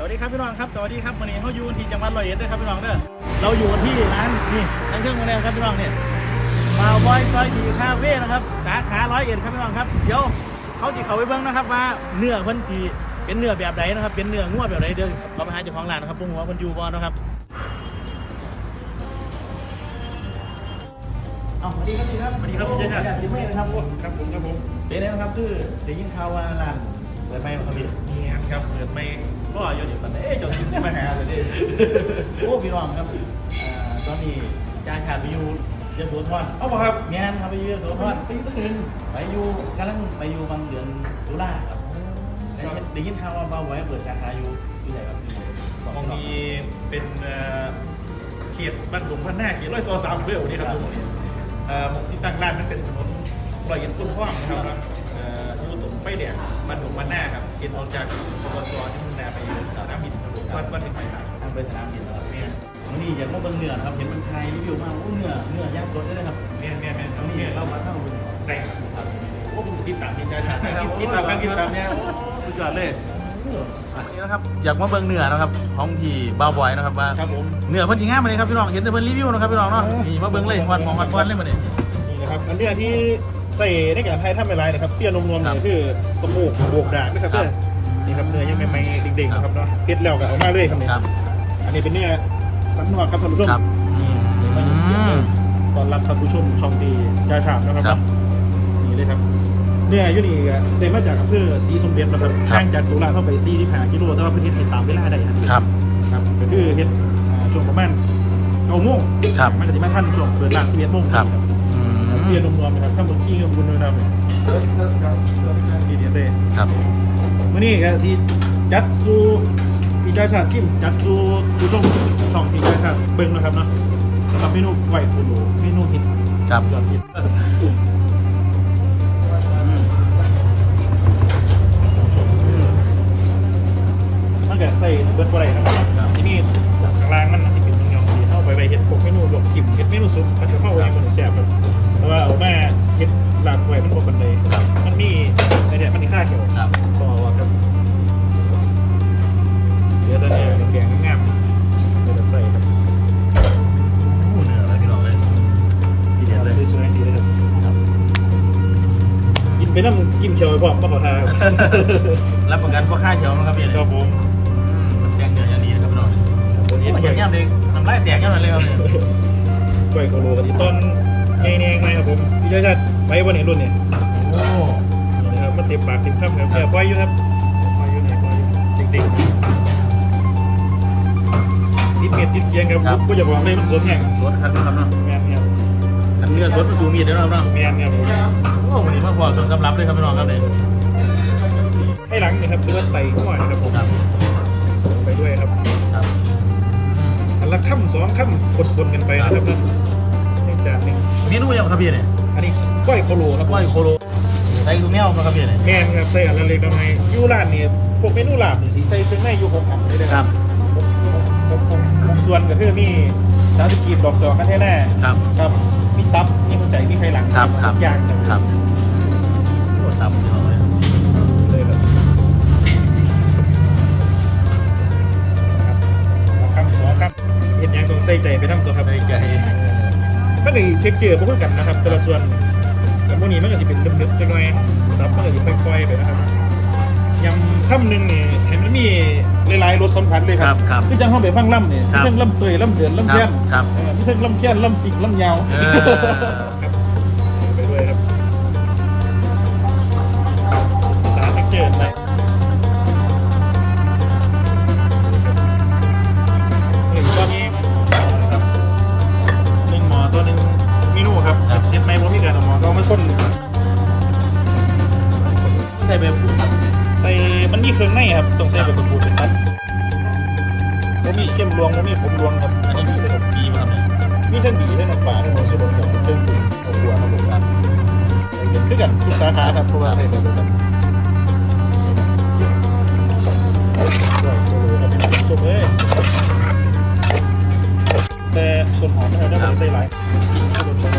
สวัสดีครับพี่น้องครับสวัสดีครับวันนี้เขาอยู่ที่จังหวัดร้อยเอ็ดด้วยครับพี่น้องเด้อเราอยู่กันที่ร้านนี่ทางเครื่องมือแรงครับพี่น้องเนี่ยมาบอยซอยดีคาเฟ่นะครับ สาขาร้อยเอ็ดครับพี่น้องครับเดี๋ยวเขาสิเขาไปเบิ้งนะครับว่าเนื้อเพิ่นสีเป็นเนื้อแบบไหนนะครับ เป็นเนื้องัวแบบไหนเดี๋ยวเราไปหาเจ้าของร้านนะครับปุ้งหัวเพิ่นอยู่บ่นะครับเอาสวัสดีครับพี่ครับสวัสดีครับโอ้พี่เจษอยากกินไม่นะครับครับผมครับผมเป็นไงนะครับคือได้ยินข่าวว่าร้านเปิดไหมครับพี่นี่ครับเปิดไม่ ก็อยู่เดี๋ยวกันเอ๊ะจดทิ้งมาหาเลยดิโอ้พี่น้องครับอ่าตอนนี้จางขาดไปอยู่ยโสธรเอาป่ะครับงานครับไปอยู่ยโสธรปีตั้งหนึ่งไปอยู่กำลังไปอยู่บางเดือนตุลาครับได้ยินได้ยินข่าวว่าเบาไว้เปิดสาขาอยู่ที่ไหนครับอยู่มองมีเป็นเอ่อเขตบ้านหลวงพันหน้าเขตร้อยต่อสามเบลนี่ครับตรงนี้เอ่อหมองที่ตั้งร้านนั้นเป็นถนน รอยเย็นต้นข้อมนะครับแล้วเอ่ออยู่ตรงไฟแดงบ้านหลวงพันหน้าครับเขตออกจากสปสที่มุ่งหน้าไปสนามบินครับผมวัดวัดเป็นไปทางทางไปสนามบินแล้วครับเนี่ยวันนี้อยากมาเบิ่งเนื้อครับเห็นมันไทยรีวิวมาโอ้เนื้อเนื้อย่างสดได้เลยครับแม่แม่แม่วันนี่นี้เราเรามาเข้าดูแต่งครับโอ้ผมติดตามทีมชาติชาติติดตามการติดตามเนี่ยโอ้สุดยอดเลยวันนี้นะครับอยากมาเบิ่งเนื้อนะครับของที่เบาบอยนะครับว่าครับผมเนื้อเพิ่นสิงามมาเลยครับพี่น้องเห็นแต่เพิ่นรีวิวนะครับพี่น้องเนาะนี่มาเบิ่งเลยวันหมองวันวันเลยมาเนี่ยนี่นะครับอันเนี้ยที่ ใส่ในการไทยทำเป็นไรนะครับเปรี้ยวนมๆครัเนี่บยคือสมูกบวกดากนะครับครับเด้อนี่ครับเนื้อยังไม่ไม่เด็กๆนะครับเนาะเพ็ดแล้วก็เอามาเลยครับเนี่ยครับอันนี้เป็นเนื้อสันนอกครับท่านผู้ชมครับนี่มายินเสียงเลยตอนรับท่านผู้ชมช่องดีจ้าฉาบนะครับครับนี่เลยครับเนื้ออยู่นี่ก็ได้มาจากอำเภอศรีสมเด็จนะครับครับห่างจากตุลาเข้าไป45กิโลแต่ว่าเพื้นที่ตามเวลาได้นะครับครับครับก็คือเฮ็ดอ่าช่วงประมาณเก้าโมงครับมันก็จะมาทันช่วงเปิดร้าน11โมงครับ เพียรรวมๆนะครับข้างบนขี้กับบุญด้วยนะครับดีเดียวเลยครับ วันนี้ก็ที่จัดสู่พี่จ้าชาติจิ้มจัดสู่ผู้ชมช่องพี่จ้าชาติเบิ้งนะครับเนาะสำหรับเมนูไหวฟูโรเมนูฮิตครับยอดฮิต กินไปน้ำกินเขียวไปพร้อมมาขอทานครับรับประกันว่าค่าเขียวนะครับพี่ครับผมอืมมันแดงเดือดอย่างนี้นะครับพี่น้องตัวนี้โอ้เห็เห็นนยัย่ำเลยทำลายแตกย่ำเลยครับเนี่ยกล้วยโคโลกันอีต้นแง่ๆไงครับผมพี่ชาติชาติไว้วันนี้รุ่นเนี่ยโอ้นี่นะครับมันเต็มปากเต็มคำครับแต่ปล่อยอยู่ครับปล่อยอยู่ไหนปล่อยอยู่เด็กๆติดเม็ดติดเคียงครับก็อย่าบอกเลยมันสวนแห้งสดครับครับเนาะแมนครับอัน เนื้อสดผสมมีดเด้อครับเนาะแมนครับผมโอ้วันนี้มาพอสดสำรับเลยครับพี่น้องครับเนี่ยให้หลังนี่ครับเลือดไตข้อนะครับผมครับไปด้วยครับครับอันละค่ำสองค่ำกดบนกันไปนะครับนั่นในจานหนึ่งเมนูยังครับพี่เนี่ยอันนี้ก้อยโคโลครับก้อยโคโลใส่ลูกแมวมาครับพี่เนี่ยแมนครับใส่อันละเล็กน้อยอยูร้านนี่พวกเมนูลาบนี่สีใส่เครื่องในอยู่หกอันเลยนะครับหกหกหกส่วนก็คือมีสามสิบกีบดอกจอกกันแท้แน่ครับครับมี ตับมีหัวใจมีไข่หลังครับครับ ทุกอย่างครับครับโอ้ตับพี่น้องเลยเลยครับครับคำสองครับเห็นยังต้องใส่ใจไปทั้งตัวครับใส่ใจมันก็เช็คเจอพวกกันนะครับแต่ละส่วนแต่พวกนี้มันก็จะเป็นนึบๆจังหน่อยตับมันก็จะค่อยๆไปนะครับยำ ค่ำหนึ่งนี่เห็นมันมีหลายๆรสสัมผัสเลยคครัรับบครับคือจังห้องไปฟังล่ำเนี่ยครับมีทั้งล่ำเตยล่ำเดือนล่ำครัแย้บมครับ เออมีทั้งล่ำแค้นล่ำสิกล่ำยาวเออ ครับไปด้วยครับภาษาเท็กเจอร์ไปหนึ่งตัวนี้นะครับหนึ่งหมอตัวหนึ่งเมนูครับครับ เซตไหมผมมีการเอาหมอก็เอามาส้น ใส่แบบใส่มันมีเครื่องในครับต้องใส่แบบปูเป็นมัดผมมีเข้มรวงผมมีผมรวงครับอันนี้มีแบบดีมาครับเนี่ยมีทั้งบีทั้งน้ำปลาทั้งหัวสมุนกับเครื่องปรุงของหัวครับผมครับคือกันทุกสาขาครับเพราะว่าใส่แบบเดียวกันจบเลยแต่ส่วนหอมนะครับได้ไม่ได้ใส่หลาย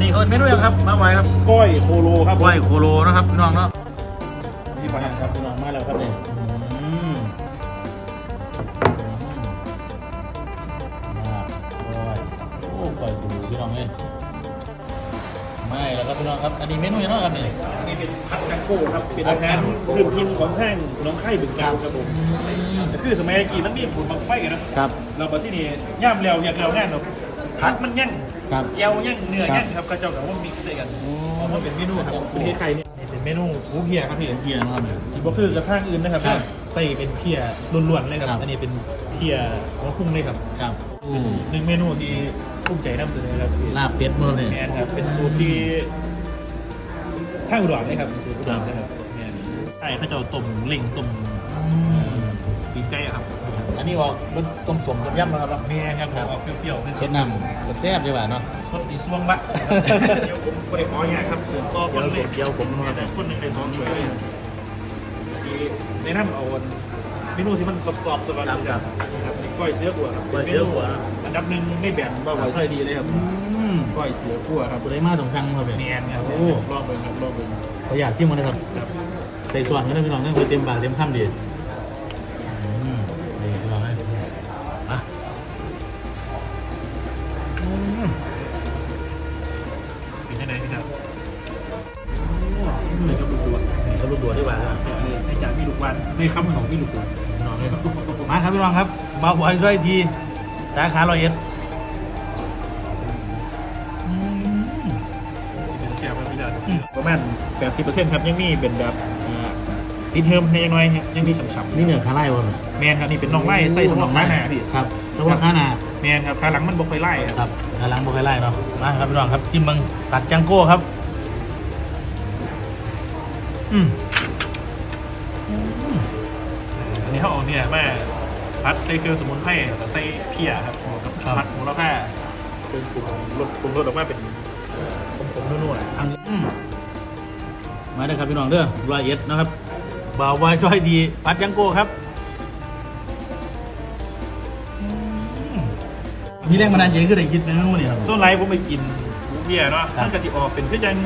น้องครับอันนี้เขาเป็นเมนูยังครับ มาไว้ครับก้อยโคโลครับไหวโคโลนะครับพี่น้องเนาะนี่ปลาครับพี่น้องมาแล้วครับนี่อืมมาไหว้โอ้ปล่อยดูพี่น้องเลยไม่แล้วครับพี่น้องครับ อันนี้เมนูยังไงครับนี่อันนี้เป็นพัดจังโก้ครับเป็นอาหารพื้นถิ่นของทางหน้องไข่บึงกาฬครับผมก็คือสมัยกี่มันมีผุนบังไฟกันนะครับ เราไปที่นี่ย่ามเร็วอยากเร็วงานเนาะพัดมันย่าง ครับเจียวย่างเนื้อย่างครับกระเจ้ากับว่ามิกซ์ใส่กันเอามาเป็นเมนูครับเป็นไข่นี่นี่เป็นเมนูหมูเพียครับพี่เกียร์นะครับเนี่ยสีบคือกระทางอื่นนะครับครับใส่เป็นเพียล้วนๆเลยครับครับอันนี้เป็นเพียหัวพุ่งเลยครับครับอืมหนึ่งเมนูที่ภูมิใจนำเสนอครับพี่ลาบเป็ดมือเนี่ยแมนครับเป็นสูตรที่ข้างอุดรนะครับเป็นสูตรอุดรนะครับแมนใช่เขาจะเอาต้มเล่งต้มปีกไก่อะครับ อันนี้ออกรสต้มสมต้มยำนะครับแมนครับผมเอาเปรี้ยวๆเป็นเช็ดน้ำแซ่บๆดีกว่าเนาะ สดดีส่วงละเดี๋ยวผมก็ได้ขออย่างครับเสริมต่อคนเลยเดี๋ยวผมเดี๋ยวผมแต่คนหนึ่งในท้องสวยเลยสีในน้ำเอาเมนูที่มันซอฟๆตัวกันครับครับนี่ก้อยเสือกัวครับก้อยเสือกั่วอันดับหนึ่งไม่แบ่งเบาหวานค่อยดีเลยครับอืมก้อยเสือกัวครับบุได้มาต้องสั่งครับแมเนี่ยนครับโอ้ลองเบิ่งครับลองเบิ่งขออยากซิมมันนะครับครับใส่ส่วนกันนะพี่น้องเนี่ยเต็มปากเต็มคำดี ในจากมีลูกวันในคำของมีลูกวันพี่น้องเลยครับมาครับพี่น้องครับมาบอยช่วยทีสาขาร้อยเอ็ดอืมเป็นเสียบครับพี่ดาประมาณ80%ครับยังมีเป็นแบบติดเทอมในยังน้อยยังมีฉ่ำนี่เหนือขาไล่วะๆแมนครับนี่เป็นน้องไล่ไส้ของน้องหน้าพี่ครับแต่ว่าขาหน้าแมนครับขาหลังมันบ่ค่อยไล่คครับรับขาหลังบ่เคยไล่เนาะมาครับพี่น้องครับซิมเบิงตัดจังโก้ครับ อืม เขาเอาเนี่ยมาพัดใส่เครื่องสมุนไพรกับใส่เพียครับกับพัดหมูแล้วแค่เป็นปรุงรสปรุงรสออกมาเป็นผมๆนัวๆอังอืมมาเด้อครับพี่น้องเด้อร้อยเอ็ดนะครับบ่าววายซอยดีปัดจังโก้ครับอืมมีแรงบันดาลใจคือได้คิดเป็นเมนูนี่ครับ ส่วนไรผมไปกินหมูเพียเนาะครับมันกะทิออกเป็นคือจัง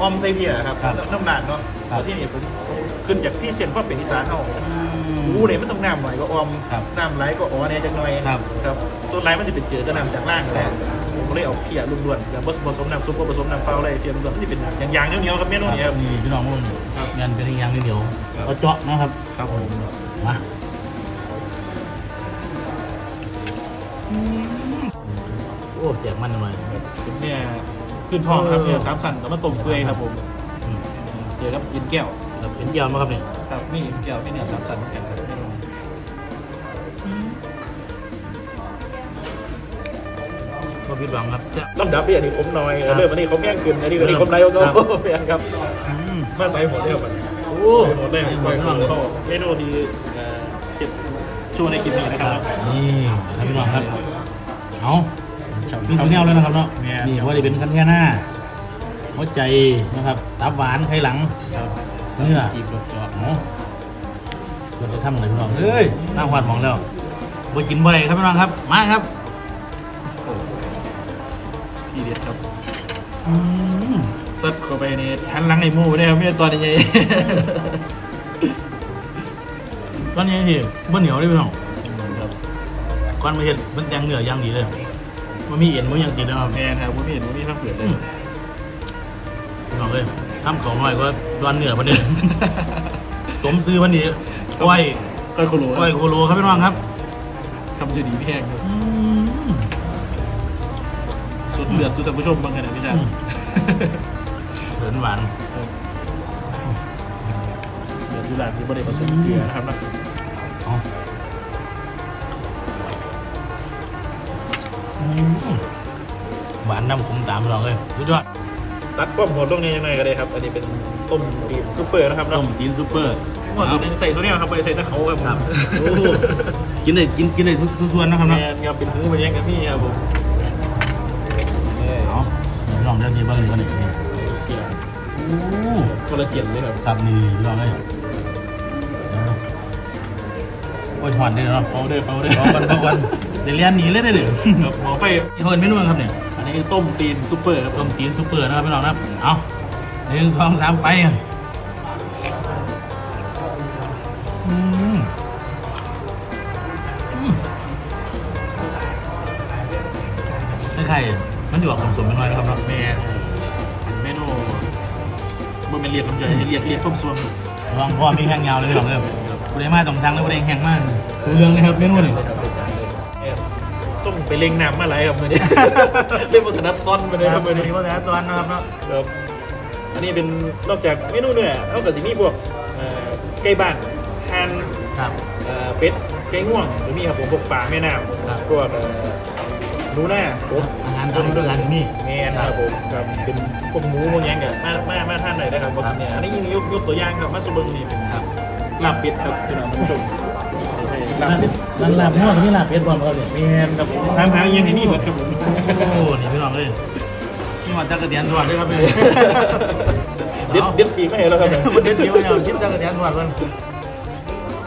ออมไส้เพียครับครับน้ำหนักเนาะครับ แล้วที่นี่ผมผมขึ้นจากที่เซียนว่าเป็นอีสานเฮาหมู เนี่ยมันต้องน้ำหน่อยก็ออมครับน้ำไหลก็อ๋อเนี่ยจังหน่อยครับครับส่วนไรมันจะเป็นเจือก็น้ำจากล่างนั่นแหละผมก็เลยเอาเพียล้วนๆแล้วผสมน้ำซุปก็ผสมน้ำเปล่าอะไรเพียล้วนๆมันจะเป็นอย่างๆเหนียวๆครับเมนูนี้ครับนี่พี่น้องพวกนี้ครับงานเป็นอย่างเหนียวครับเอาเจาะนะครับครับผมมาโอ้เสียงมันหน่อยเป็นเนี่ยขึ้นทองครับเออเนี่ยสามสันกับมะต้มเปื่อยครับผมอืมเจอครับกินแก้วครับเห็นเกียวไหมครับเนี่ยครับ นี่กินแก้วนี่เหนี่ยสามสันเหมือนกันครับเมนูนี้ก็ผิดหวังครับจะลำดับเนี่ยนนี้ผมน้อย ครับเริ่มอันนี้เขาแย่งขึ้นอันนี้อันนี้เริ่มผมไรก็ครับ เปลี่ยนครับ อืมมาใส่หมดเลยครับโอ้ใส่หมดเลยใส่หมปล่ดอยพี่น้องเลยเข้าเมนูที่เอ่อเก็บช่วงในคลิปนี้นะครับนี่ครับพี่น้องครับเอามีสุดแนวเลยนะครับเนาะแม่นี่ว่าจะเป็นกันแค่หน้าหัวใจนะครับตับหวานไข่หลัง ครับเนื้อ จีบรสจอดเอาะ ส่วนจะทำอะไรพี่น้องเอ้ยน่าหวาดหมองแล้วบ่กินบ่ได้ครับพี่น้องครับ มาครับพี่เด็ดครับอืมซัดเข้าไปในทันหลังไอ้หมูเนี่ยครับไม่ใช่ตอนใหญ่ตอนนี้ที่บ่เหนียวเลยพี่น้องๆครับก่อนมาเห็นมันยังเหนือย่างดีเลยมันมีเอ็นมันยังติดนะครับแมนครับผมเห็นผมมีทั้งเผือกเลยพี่น้องเลยทำของหน่อยก็ดอนเหนือพันนี้สมซื้อพันนี้ ก้อยก้อยโคโลก้อยโคโลครับพี่น้องครับคำจะดีพี่แห้งครับอืมสุดเดือดสุดท่านผู้ชมบางขนาดพี่จ๊ะอืมเหลือนหวานเดือดสุดหลานที่บริผสมเกลือนะครับนะเอาอืมหวานน้ำขมตามพี่น้องเลยสุดยอดตัดป้อมหัวตรงนี้ยังไงก็ได้ครับ อันนี้เป็นต้มดีนซุปเปอร์นะครับต้เนาะมจีนซุปเปอร์ หัวตัวนี้ใส่ตัวนี้ครับไปใส่ตะเขาครับผมครับ โอ้กินได้กินกินได้ทุกทุกส่วนนะครับแมเนาะนครับเป็นหูเป็นแย่งกันพี่ครับผมเอาพี่น้องเดี๋ยวนี้เบ้างนี่บ้างนี่นี่เกลือโอ้คนละเจ็ดเลยครับครับนี่พี่น้องเลยเอาโอ้ยหอนได้เนาะเปาเด้อเปาเด้อรอกันรอกันเดี๋ยวเรียนหนีเลยได้เด้อครับหมอไปที่เขาเป็นเมนูอะไรครับเนี่ยอันนี้คือต้มตีนซุปเปอร์ครับต้มตีนซุปเปอร์นะครับพี่น้องนะครับเอาหนึ่งสองสามไปอื ไข่มันอยู่กับสมสมๆเป็นน้อยนะครับเนาะแม่เมนูบ่แม่นเรียกลำไยเรียกเรียกต้มซวงลองพอมีแห้งยาวเลยพี่น้องเด้อบุได้มาตรงทางแล้วบุได้แห้งมากดูเรื่องนะครับเมนูนี่เอ่อต้มไปเล็งน้ำมาไหลครับมื้อนี้เล่นบนถนัดตอนมาเลยครับมื้อนี้มีวัฒนธรรมนะครับเนาะครับอันนี้เป็นนอกจากเมนูเนื้อเท่ากับที่นี่พวกเอ่อไก่บ้านทานครับเอ่อเป็ดไก่ง่วงหรือมีครับผมพวกปลาแม่น้ครับำพวกเอ่อหนูหน้าผมอาหารตามฤดูกาลนี่แมนครับผมครับเป็นพวกหมูพวกหยังกับมามามาท่านไหนได้ครับครับเนี่ยอันนี้ยกยกตัวอย่างครับมาสุเบิงนี่เป็นครับลาบเป็ดครับพี่น้องท่านผู้ชมลาบร้านเป็ดร้านลาบมั่วที่ลาบเป็ดบอลเขาเนี่ยแมนครับผมทางหายังไงนี่เหมือนครับผมโอ้นี่พี่น้องเลยนี่หอดจักรเดียนทอดด้วยครับเลยเด็ดเด็ดปีกไม่เห็นแล้วครับมันเด็ดเดียวเนี่ยชิมจักรเดียนทอดมัน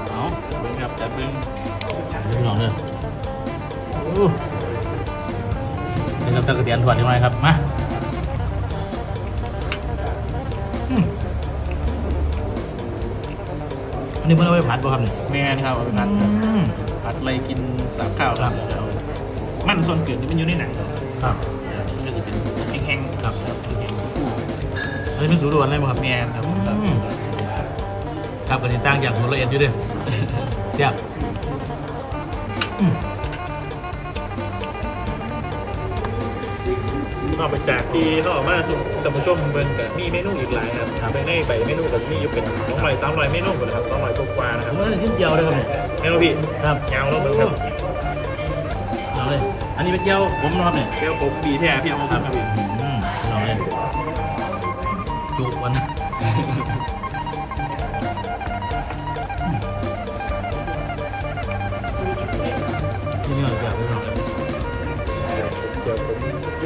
เอาเบิ่งครับจับเบิ่งพี่น้องเลย โอ้นี่ครับจักรเดียนทอดยังไงครับ มาอืมอันนี้เพิ่นเอาไปผัดป่ะครับนี่แมนครับเอาไปผัดอืมผัดอะไรกินสามข้าวครับแล้วมันส่วนเกิดที่มันอยู่ในหนังครับมันก็จะเป็นแห้งๆครับแห้งๆคู่อันนี้เป็นสูตรด่วนเลยมั้งครับแมนครับผมอืมครับกันที่ตั้งจากหัวละเอียดอยู่เด้วยเทียบอื นอกไปจากที่นอกมาสุท่านผู้ชมเบิ่งกับมีเมนูอีกหลายครับไปในใบเมนูกับมีอยู่เป็นสองร้อยสามร้อยเมนูหมดเลยครับสองร้อยกว่าๆนะผครับมว่าชิ้นเดียวเลยครับเนี่ยเมนูพี่ครับยาวลงไปครับเอาเลยอันนี้เป็นเจียวผมนะครับเนี่ยเที่ยวผมปีแท้พี่เอาครับพี่อืมเอาเลยจุกวันนะนี่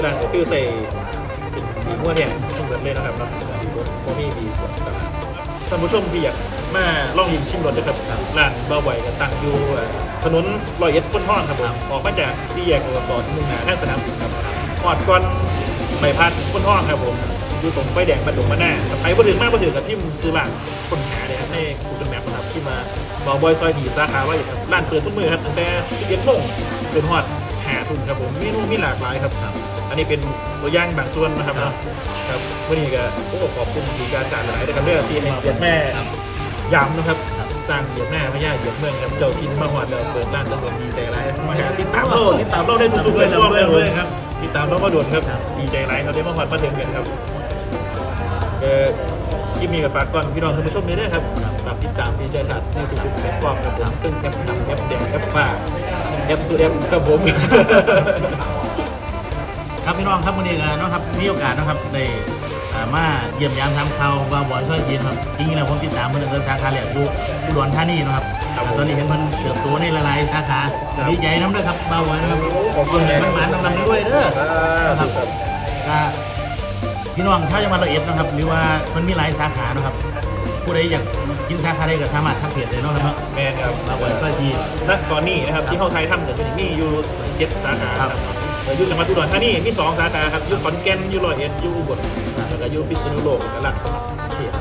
ผมที่ร้านก็คือใส่เป็นดีหัวแทนทุกแบบเลยนะครับเนาะดีกว่าโมมี่ดีกว่าครับท่านผู้ชมที่อยากมาลองยิมชิมรสนะครับร้านเบาไหวกับตั้งอยู่ถนนลอยเอ็ดพ้นห้องครับผมออกมาจากที่แยกอบตมุ่งหน้าท่าสนามบินครับออดก่อนใบพัดพ้นห้องครับผมอยู่ตรงไฟแดงบันดงมาหน้าใครบ่ถึงมากบ่ถึงกับที่ซื้อร้านคนหาเลยครับในกูเกิลแมปนะครับที่มาบอบอยซอยดีสาขาว่าอย่างครับร้านเปิดทุกมือครับตั้งแต่11โมงจนฮอดหาทุ่มครับผมเมนูมีหลากหลายครับ อันนี้เป็นตัวอย่างบางส่วนนะครับเนาะครับวันนี้ก็โอ้ขอบคุณทีการจ่ายหลายนะครับเรื่องที่ให้เกียรติแม่ย้ำนะครับสร้างเหยียบหน้าไม่ยากเหยียบเมืองครับเจ้ากินมาหอดแล้วเปิดร้านตำรวจดีใจร้ายมาหาติดตามเราติดตามเราได้ทุกๆเลยช่วงเลยเลยครับติดตามเรามาด่วนครับดีใจร้ายเขาได้มาหอดมาถึงกันครับเออที่มีกับฝากก่อนพี่น้องท่านผู้ชมนี้ด้วยครับฝากติดตามดีใจสัตว์ในทุกๆแพลตฟอร์มครับผมซึ่งแอปดำแอปแดงแอปฟ้าแอปสุดแอปครับผม ครับพี่น้องครับวันนี้กันนาะครับมีโอกาสนะครับได้อ่ามาเยี่ยมยามทำข่าววาบอนช่วยจีนครับจริงๆแล้วผมติดตามมันเดินสาขาแหลกอยู่อุดรธานีนะครับครับผมตอนนี้เห็นมันเติบโตในหลายๆสาขาครับดีใจน้ำด้วยครับบาวอนนะครับขอบคุณครับมันหมานำนำด้วยเด้อครับก็พี่น้องชาวจังหวัดร้อยเอ็ดนะครับ หรือว่ามันมีหลายสาขานะครับผู้ใดอยากกินสาขาใดก็สามารถทักเพจเลยเนาะครับแมนครับบาวอนช่วยจีนณตอนนี้นะครับที่เข้าไทยทำแต่จะมีอยู่เจ็ดสาขาครับเอ่ออยู่จังหวัดอุดรธานีมีสองสาขาครับอยู่ขอนแก่นอยู่ร้อยเอ็ดอยู่อุบลแล้วก็อยู่พิษณุโลกกันละเขต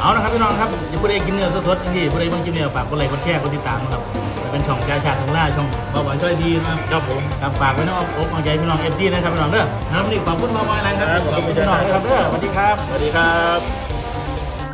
เอาละครับพี่น้องครับอย่าผู้ใดกินเนื้อสดๆอย่างที่ผู้ใดบางกินเนื้อฝากกดไลค์กดแชร์กดติดตามนะครับแต่เป็นช่องจ่ายชาติทางล่าช่องบาวอนช่วยดีนะครับครับผมครับฝากไว้น้องอกเอาใจพี่น้องเอฟซีนะครับพี่น้องเด้อนะครับวันนี่ขอบคุณมากๆเลยครับครับขอบคุณพี่น้องนะครับเด้อสวัสดีครับสวัสดีครับ